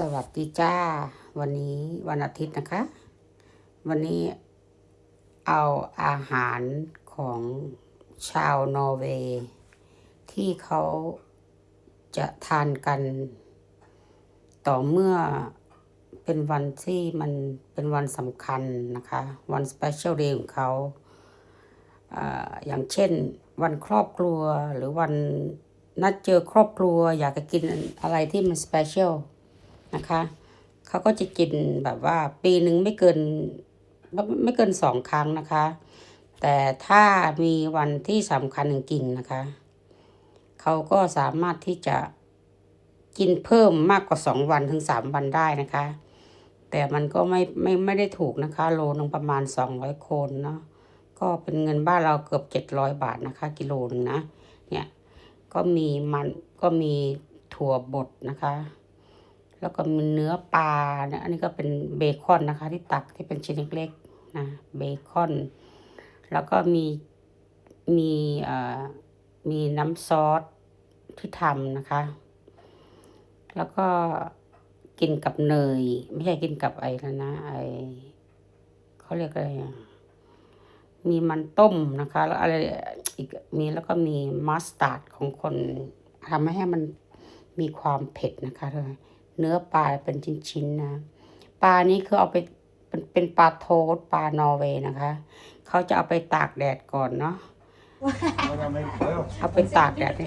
สวัสดีจ้า วันนี้วันอาทิตย์นะคะ วันนี้เอาอาหารของชาวนอร์เวย์ที่เขาจะทานกัน ต่อเมื่อเป็นวันที่มันเป็นวันสำคัญนะคะ วันสเปเชียลเดย์ของเขาอย่างเช่นวันครอบครัวหรือวันนัดเจอครอบครัวอยากจะกินอะไรที่มันสเปเชียล นะคะเขาก็จะกินแบบว่าปีหนึ่งไม่เกินไม่ไม่เกินสองครั้งนะคะ แต่ถ้ามีวันที่สำคัญจริงๆนะคะเขาก็สามารถที่จะกินเพิ่มมากกว่าสองวันถึงสามวันได้นะคะ แต่มันก็ไม่ไม่ไม่ได้ถูกนะคะ โลนึงประมาณสองร้อยโคนเนาะก็เป็นเงินบ้านเราเกือบเจ็ดร้อยบาทนะคะ กิโลนึงนะ เนี่ย ก็มีมันก็มีถั่วบดนะคะ แล้วก็มีเนื้อปลาเนี่ยอันนี้ก็เป็นเบคอนนะคะ ที่ตักที่เป็นชิ้นเล็กๆนะเบคอน แล้วก็มีมีเอ่อมีน้ำซอสที่ทำนะคะ แล้วก็กินกับเนย ไม่ใช่กินกับไอ้นะนะไอ้เขาเรียกอะไรมีมันต้มนะคะ แล้วอะไรอีกมีแล้วก็มีมัสตาร์ดของคนทำให้มันมีความเผ็ดนะคะเลย เนื้อปลาเป็นชิ้นๆนะปลานี้คือเอาไปเป็นเป็นปลาโทษปลานอร์เวย์นะคะเขาจะเอาไปตากแดดก่อนเนาะ เอาไปตากแดดเลย